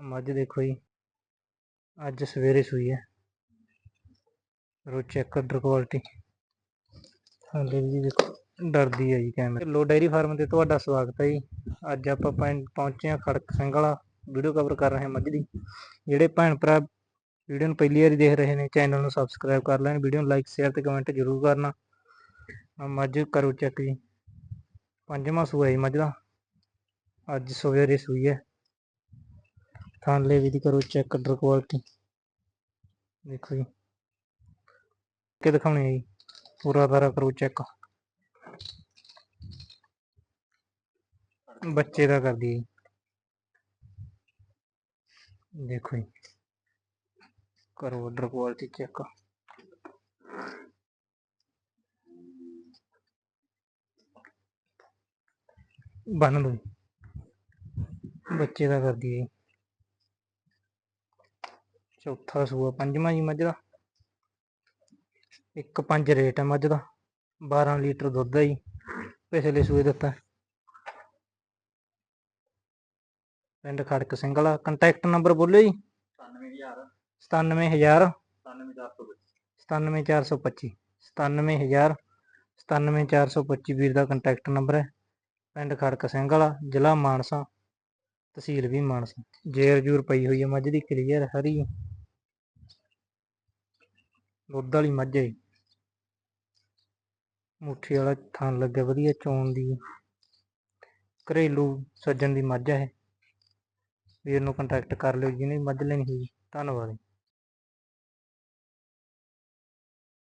ਮੱਝ ਦੇਖੋ ਜੀ, ਅੱਜ ਸਵੇਰੇ ਸੂਈ ਹੈ। ਰੋ ਚੈੱਕ ਕਰ ਕੁਆਲਿਟੀ ਹਾਲੇ ਜੀ ਦੇਖੋ, ਡਰਦੀ ਹੈ ਜੀ ਕੈਮਰੇ ਲੋ ਡਾਇਰੀ ਫਾਰਮ ਤੇ ਤੁਹਾਡਾ ਸਵਾਗਤ ਹੈ ਜੀ। ਅੱਜ ਆਪਾਂ ਪਿੰਡ ਪਹੁੰਚੇ ਹਾਂ ਖੜਕ ਸਿੰਘ ਵਾਲਾ। ਵੀਡੀਓ ਕਵਰ ਕਰ ਰਹੇ ਹਾਂ ਮੱਝ ਦੀ। ਜਿਹੜੇ ਭੈਣ ਭਰਾ ਵੀਡੀਓ ਨੂੰ ਪਹਿਲੀ ਵਾਰੀ ਦੇਖ ਰਹੇ ਨੇ ਚੈਨਲ ਨੂੰ ਸਬਸਕ੍ਰਾਈਬ ਕਰ ਲੈਣ, ਵੀਡੀਓ ਨੂੰ ਲਾਈਕ ਸ਼ੇਅਰ ਤੇ ਕਮੈਂਟ ਜ਼ਰੂਰ ਕਰਨਾ। ਮੱਝ ਕਰੋ ਚੈੱਕ ਜੀ। ਪੰਜਵਾਂ ਸੂਆ ਜੀ ਮੱਝ ਦਾ। ਅੱਜ ਸਵੇਰੇ ਸੂਈ ਹੈ। ਥਾਂਲੇ ਵੀ ਦੀ ਕਰੋ ਚੈੱਕ ਕਰ ਕੁਆਲਿਟੀ ਦੇਖੋ ਜੀ। ਕਿ ਦਿਖਾਉਣੀ ਹੈ ਜੀ। ਪੂਰਾ ਸਾਰਾ ਕਰੋ ਚੈੱਕ ਬੱਚੇ ਦਾ ਕਰਦੀ ਹੈ ਦੇਖੋ ਜੀ। ਕਰੋ ਆਰਡਰ ਕੁਆਲਿਟੀ ਚੈੱਕ ਬੰਨ ਦੋ ਬੱਚੇ ਦਾ ਕਰਦੀ ਹੈ ਜੀ। ਚੌਥਾ ਸੂਆ ਪੰਜਵਾਂ ਜੀ ਮੱਝ ਦਾ। ਇੱਕ ਪੰਜ ਰੇਟ ਹੈ ਮੱਝ ਦਾ 12 ਲੀਟਰ ਦੁੱਧ ਹੈ ਜੀ ਪਿਛਲੇ ਸੂਏ ਦਿੱਤਾ ਪਿੰਡ ਖੜਕ ਸਿੰਘ ਵਾਲਾ ਕੰਟੈਕਟ ਨੰਬਰ ਬੋਲਿਓ ਜੀ। 97000 97000 97425 97000 97425 ਵੀਰ ਦਾ ਕੰਟੈਕਟ ਨੰਬਰ ਹੈ। ਪਿੰਡ ਖੜਕ ਸਿੰਘ ਵਾਲਾ ਜ਼ਿਲ੍ਹਾ ਮਾਨਸਾ ਤਹਿਸੀਲ ਵੀ ਮਾਨਸਾ। ਜੇਰ ਜੂਰ ਪਈ ਹੋਈ ਹੈ ਮੱਝ ਦੀ ਕਲੀਅਰ ਹਰੀ। ਦੁੱਧ ਵਾਲੀ ਮੱਝ ਹੈ। ਮੁੱਠੀ ਵਾਲਾ ਥਣ ਲੱਗਿਆ ਵਧੀਆ ਚੋਣ ਦੀ। ਘਰੇਲੂ ਸੱਜਣ ਦੀ ਮੱਝ ਹੈ। ਵੀਰ ਨੂੰ ਕੰਟੈਕਟ ਕਰ ਲਿਓ, ਜਿਹਨੇ ਮੱਝ ਲੈਣੀ ਹੋਈ ਧੰਨਵਾਦ।